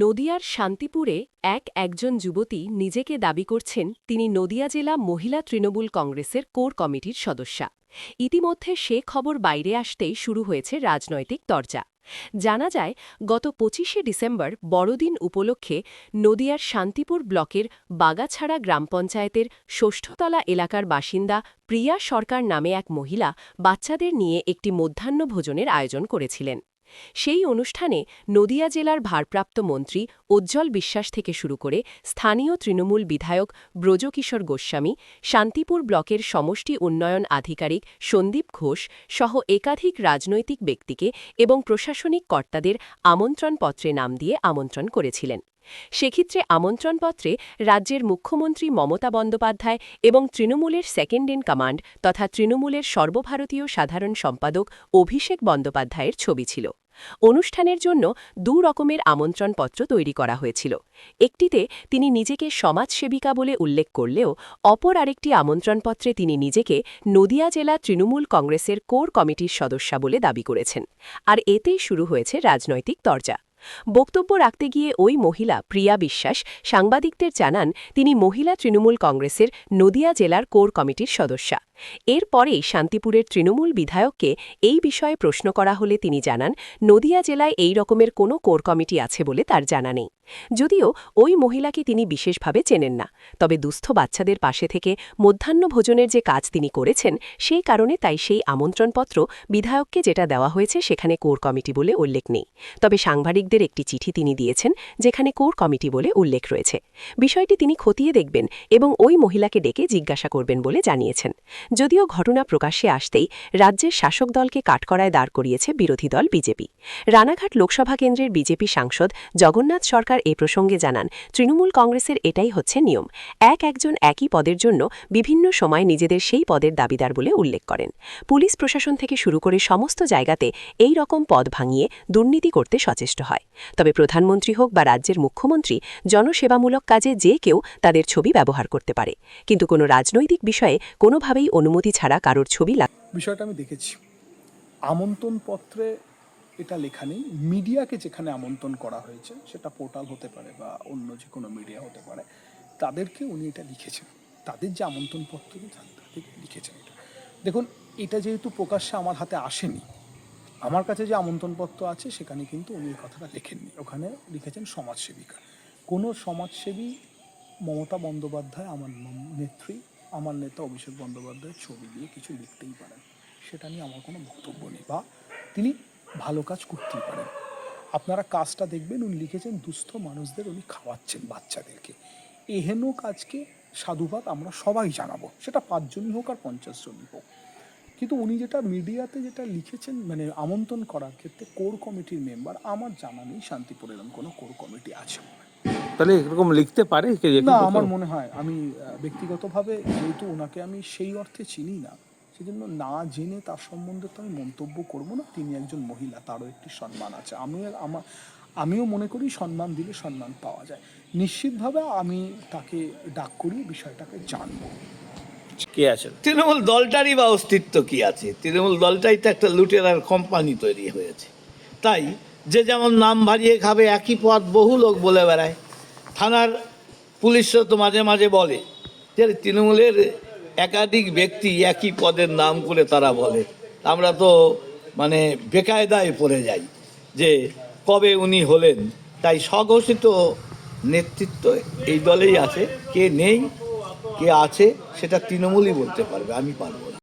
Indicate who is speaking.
Speaker 1: নদিয়ার শান্তিপুরে এক একজন যুবতী নিজেকে দাবি করছেন, তিনি নদিয়া জেলা মহিলা তৃণমূল কংগ্রেসের কোর কমিটির সদস্যা। ইতিমধ্যে সে খবর বাইরে আসতেই শুরু হয়েছে রাজনৈতিক তরজা। জানা যায়, গত পঁচিশে ডিসেম্বর বড়দিন উপলক্ষে নদিয়ার শান্তিপুর ব্লকের বাগাছাড়া গ্রাম পঞ্চায়েতের ষষ্ঠতলা এলাকার বাসিন্দা প্রিয়া সরকার নামে এক মহিলা বাচ্চাদের নিয়ে একটি মধ্যাহ্ন ভোজনের আয়োজন করেছিলেন। সেই অনুষ্ঠানে নদিয়া জেলার ভারপ্রাপ্ত মন্ত্রী উজ্জ্বল বিশ্বাস থেকে শুরু করে স্থানীয় তৃণমূল বিধায়ক ব্রজকিশোর গোস্বামী, শান্তিপুর ব্লকের সমষ্টি উন্নয়ন আধিকারিক সন্দীপ ঘোষ সহ একাধিক রাজনৈতিক ব্যক্তিকে এবং প্রশাসনিক কর্তাদের আমন্ত্রণপত্রে নাম দিয়ে আমন্ত্রণ করেছিলেন। সেক্ষেত্রে আমন্ত্রণপত্রে রাজ্যের মুখ্যমন্ত্রী মমতা বন্দ্যোপাধ্যায় এবং তৃণমূলের সেকেন্ড ইন কমান্ড তথা তৃণমূলের সর্বভারতীয় সাধারণ সম্পাদক অভিষেক বন্দ্যোপাধ্যায়ের ছবি ছিল। অনুষ্ঠানের জন্য দু রকমের আমন্ত্রণপত্র তৈরি করা হয়েছিল। একটিতে তিনি নিজেকে সমাজসেবিকা বলে উল্লেখ করলেও অপর আরেকটি আমন্ত্রণপত্রে তিনি নিজেকে নদিয়া জেলা তৃণমূল কংগ্রেসের কোর কমিটির সদস্যা বলে দাবি করেছেন। আর এতেই শুরু হয়েছে রাজনৈতিক তরজা। বক্তব্য রাখতে গিয়ে ওই মহিলা প্রিয়া বিশ্বাস সাংবাদিকদের জানান, তিনি মহিলা তৃণমূল কংগ্রেসের নদিয়া জেলার কোর কমিটির সদস্যা। এরপরেই শান্তিপুরের তৃণমূল বিধায়ককে এই বিষয়ে প্রশ্ন করা হলে তিনি জানান, নদিয়া জেলায় এই রকমের কোনো কোর কমিটি আছে বলে তার জানা নেই। যদিও ওই মহিলাকে তিনি বিশেষভাবে চেনেন না, তবে দুস্থ বাচ্চাদের পাশে থেকে মধ্যাহ্ন ভোজনের যে কাজ তিনি করেছেন, সেই কারণে তাই সেই আমন্ত্রণপত্র বিধায়ককে যেটা দেওয়া হয়েছে সেখানে কোর কমিটি বলে উল্লেখ নেই। তবে সাংবাদিকদের একটি চিঠি তিনি দিয়েছেন, যেখানে কোর কমিটি বলে উল্লেখ রয়েছে। বিষয়টি তিনি খতিয়ে দেখবেন এবং ওই মহিলাকে ডেকে জিজ্ঞাসা করবেন বলে জানিয়েছেন। যদিও ঘটনা প্রকাশ্যে আসতেই রাজ্যের শাসক দলকে কাঠকড়ায় দাঁড় করিয়েছে বিরোধী দল বিজেপি। রানাঘাট লোকসভা কেন্দ্রের বিজেপি সাংসদ জগন্নাথ সরকার এ প্রসঙ্গে জানান, তৃণমূল কংগ্রেসের এটাই হচ্ছে নিয়ম। এক একজন একই পদের জন্য বিভিন্ন সময় নিজেদের সেই পদের দাবিদার বলে উল্লেখ করেন। পুলিশ প্রশাসন থেকে শুরু করে সমস্ত জায়গাতে এই রকম পদ ভাঙিয়ে দুর্নীতি করতে সচেষ্ট হয়। তবে প্রধানমন্ত্রী হোক বা রাজ্যের মুখ্যমন্ত্রী, জনসেবামূলক কাজে যে কেউ তাদের ছবি ব্যবহার করতে পারে। কিন্তু কোনো রাজনৈতিক বিষয়ে কোনোভাবেই অনুমতি ছাড়া কারোর ছবি লাগ
Speaker 2: বিষয়টা আমি দেখেছি। আমন্ত্রণ পত্রে এটা লেখা নেই। মিডিয়াকে যেখানে আমন্ত্রণ করা হয়েছে, সেটা পোর্টাল হতে পারে বা অন্য যে কোনো মিডিয়া হতে পারে, তাদেরকে উনি এটা লিখেছেন। তাদের যে আমন্ত্রণ পত্র লিখেছেন এটা। দেখুন, এটা যেহেতু প্রকাশ্যে আমার হাতে আসেনি, আমার কাছে যে আমন্ত্রণপত্র আছে, সেখানে কিন্তু উনি এই কথাটা লেখেননি। ওখানে লিখেছেন সমাজসেবিকা। কোনো সমাজসেবী মমতা বন্দ্যোপাধ্যায়, আমার নেত্রী, আমার নেতা অভিষেক বন্দ্যোপাধ্যায়ের ছবি দিয়ে কিছু লিখতেই পারেন। সেটা নিয়ে আমার কোনো বক্তব্য নেই। বা তিনি ভালো কাজ করতেই পারেন। আপনারা কাজটা দেখবেন উনি লিখেছেন দুস্থ মানুষদের উনি খাওয়াচ্ছেন বাচ্চাদেরকে। এহেন কাজকে সাধুবাদ আমরা সবাই জানাব। সেটা পাঁচজনই হোক আর পঞ্চাশ জনই হোক। কিন্তু উনি যেটা মিডিয়াতে যেটা লিখেছেন মানে আমন্ত্রণ করার ক্ষেত্রে কোর কমিটির মেম্বার আমার জানা নেই শান্তিপুর এরকম কোনো কোর কমিটি আছে
Speaker 3: তাহলে এরকম লিখতে পারে
Speaker 2: না আমার মনে হয় আমি ব্যক্তিগতভাবে যেহেতু ওনাকে আমি সেই অর্থে চিনি না সেজন্য না জেনে তার সম্বন্ধে তো আমি মন্তব্য করব না। তিনি একজন মহিলা তারও একটি সম্মান আছে। আমিও আমার আমিও মনে করি সম্মান দিলে সম্মান পাওয়া যায়। নিশ্চিতভাবে আমি তাকে ডাক করি বিষয়টাকে জানব।
Speaker 3: কে আছে
Speaker 4: তৃণমূল দলটারই বা অস্তিত্ব কি আছে? তৃণমূল দলটাই তো একটা লুটেরার কোম্পানি তৈরি হয়েছে। তাই যে যেমন নাম ভারিয়ে খাবে একই পথ বহু লোক বলে বেড়ায়। থানার পুলিশও তো মাঝে মাঝে বলে যে তৃণমূলের একাধিক ব্যক্তি একই পদের নাম করে তারা বলে। আমরা তো মানে বেকায়দায় পড়ে যাই যে কবে উনি হলেন। তাই স্বঘোষিত নেতৃত্ব এই দলেই আছে। কে নেই, কে আছে, সেটা তৃণমূলই বলতে পারবে, আমি পারব